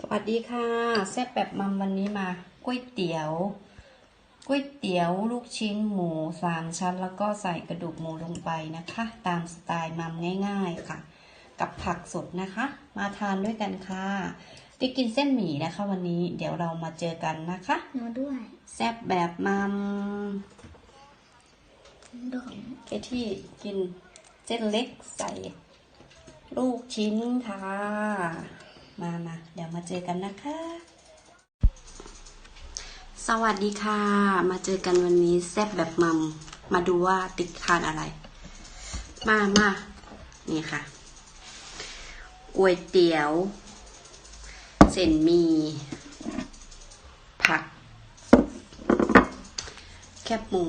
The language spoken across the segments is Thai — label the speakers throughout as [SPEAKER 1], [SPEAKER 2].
[SPEAKER 1] สวัสดีค่ะแซ่บแบบมัมวันนี้มาก๋วยเตี๋ยวก๋วยเตี๋ยวลูกชิ้นหมูสามชั้น แล้วก็ใส่กระดูกหมูลงไปนะคะ ตามสไตล์มัมง่าย ๆค่ะ กับผักสดนะคะ มาทานด้วยกันค่ะได้กินเส้นหมี่นะคะ วันนี้เดี๋ยวเรามาเจอกันนะคะ
[SPEAKER 2] หนูด้วย
[SPEAKER 1] แซ่บแบบมัม
[SPEAKER 2] ดม
[SPEAKER 1] ไปที่กินเส้นเล็กใส่ลูกชิ้นค่ะ มามาเดี๋ยวมาเจอกันนะคะ สวัสดีค่ะ มาเจอกันวันนี้แซ่บแบบมัม มาดูว่าติ๊กทานอะไร มามานี่ค่ะก๋วยเตี๋ยว เส้นมี ผัก แคบหมู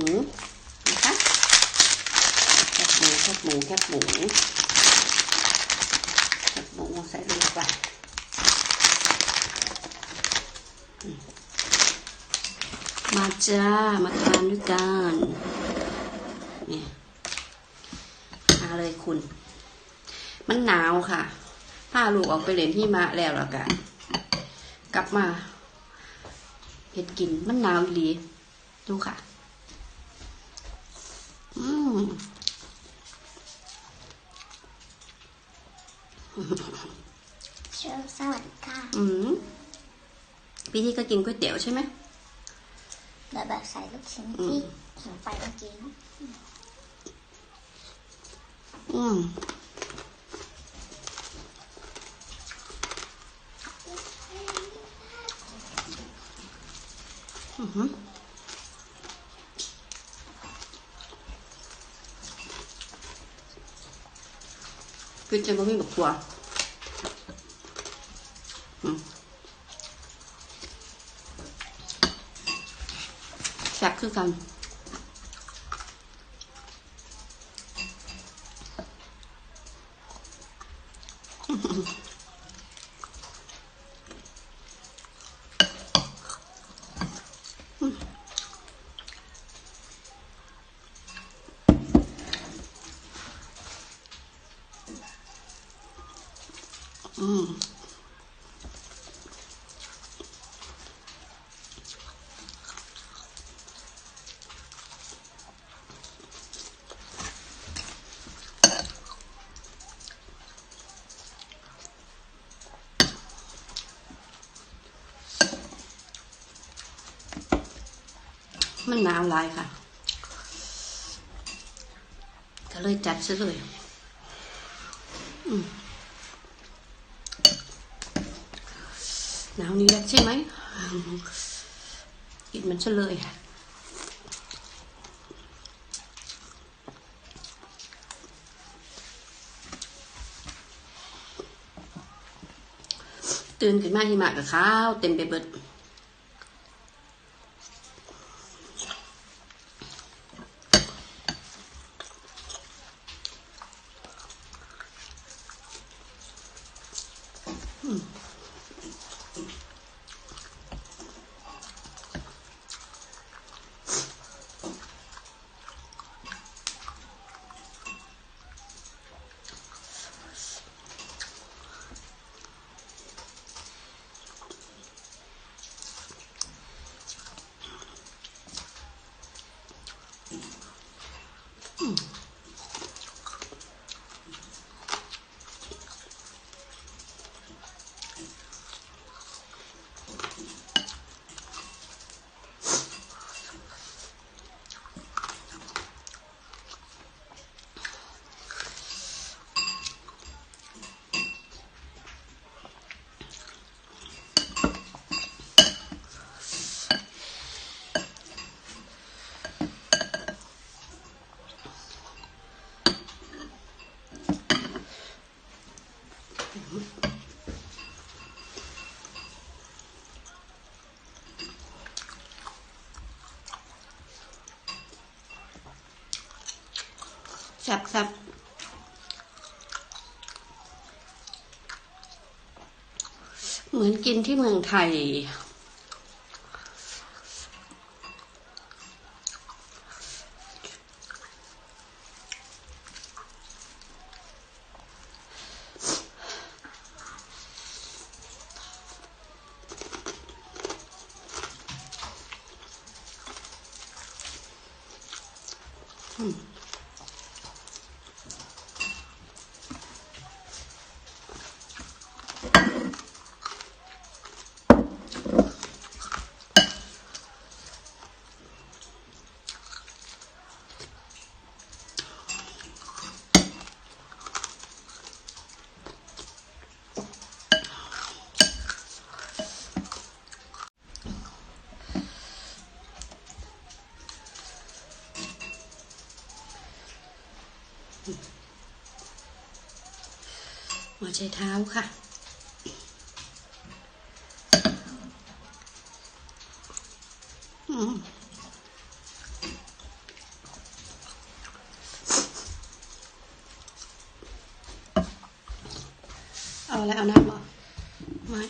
[SPEAKER 1] นะคะแคบหมูแคบหมูแคบหมูแคบหมูใส่ลงไปอื มมาจ้า มาทานด้วยกันนี่มาเลยคุณ มันหนาวค่ะพาลูกออกไปเล่นที่มาแล้วแล้วกันกลับมาเห็ดกินมันหนาวอีหลีดูค่ะ อืม
[SPEAKER 2] เชิญสวัสดีค่ะ
[SPEAKER 1] อืม พี่ที่ก็กินก๋วยเตี๋ยวใช่ไหม
[SPEAKER 2] แบบแบบใส่ลูกชิ้น
[SPEAKER 1] อืม
[SPEAKER 2] ที่ถึงไปเมื่อกี้นะ
[SPEAKER 1] อืมอือหือคือจะไม่มีแบบครัว แซ่บคือกันอืม มันหนาวหลายค่ะ ก็เลยจัดซะเลยหนาวนี้แล้วใช่ไหมกินมันซะเลยตื่นขึ้นมาหิมะกับข้าวเต็มไปเบิด สับสัเหมือนกินที่เมืองไทย Hmm. วใจเท้าค่ะอืมเอาอะไรเอาน้ำเหรอไม่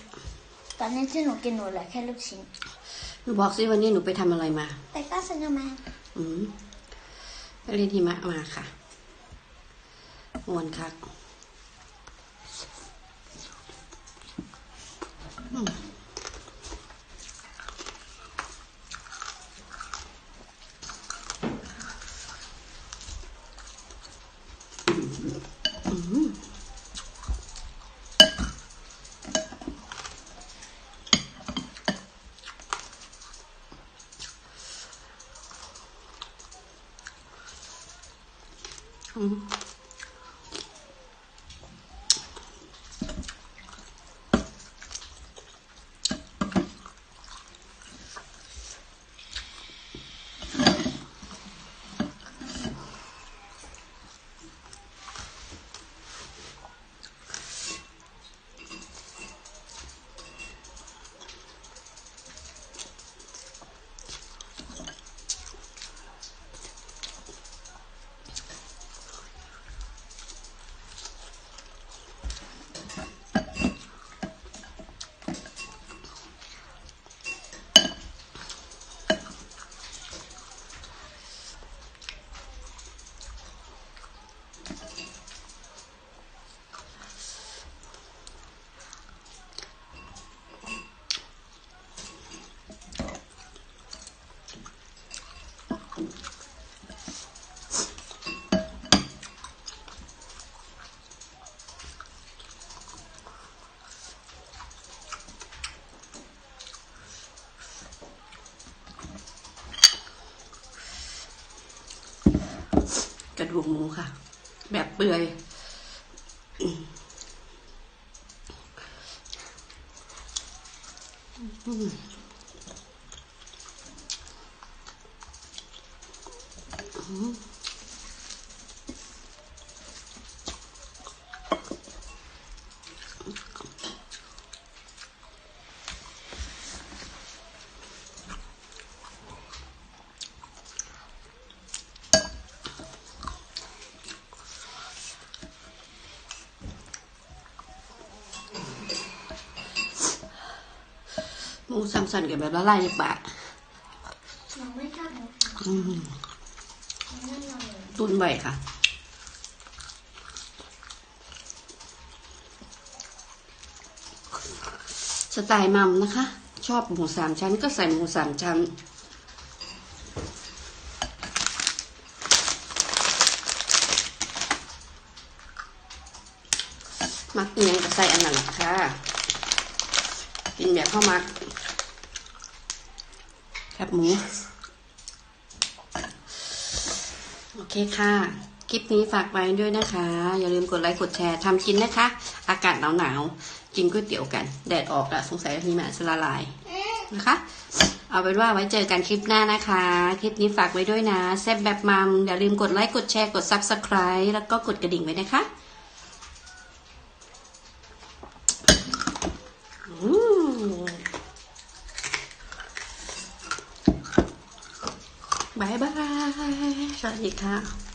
[SPEAKER 2] ตอนนี้ที่หนูกินหนูเหลือแค่ลูกชิ้น
[SPEAKER 1] หนูบอกสิวันนี้หนูไปทำอะไรมา
[SPEAKER 2] แต่ก็ซื้อมา
[SPEAKER 1] อืมไปเรียนหิมะมาค่ะมวนคัก อืมอื กระดูกหมูค่ะ แบบเปื่อยอืม มอืมหมูซ้ำสันกับแบบละลายในปาก
[SPEAKER 2] หนูไม่ชอบหมู
[SPEAKER 1] อืม
[SPEAKER 2] นั่นเลย
[SPEAKER 1] ตุนใบค่ะ สไตล์มัมนะคะ ชอบหมูสามชั้นก็ใส่หมูสามชั้นมักเอียงก็ใส่อันนั้นแหละค่ะ กินแบบข้าวมักแค บหมู โอเคค่ะ คลิปนี้ฝากไว้ด้วยนะคะ อย่าลืมกดไลค์กดแชร์ทำกินนะคะ อากาศหนาวๆกินก๋วยเตี๋ยวกัน แดดออกละสงสัยมีหมะจะละลายนะคะ เอาเป็นว่าไว้เจอกันคลิปหน้านะคะ คลิปนี้ฝากไว้ด้วยนะแซ่บแบบมัม อย่าลืมกดไลค์กดแชร์กด subscribe แล้วก็กดกระดิ่งไว้นะคะอืม บายบายสวัสดีค่ะ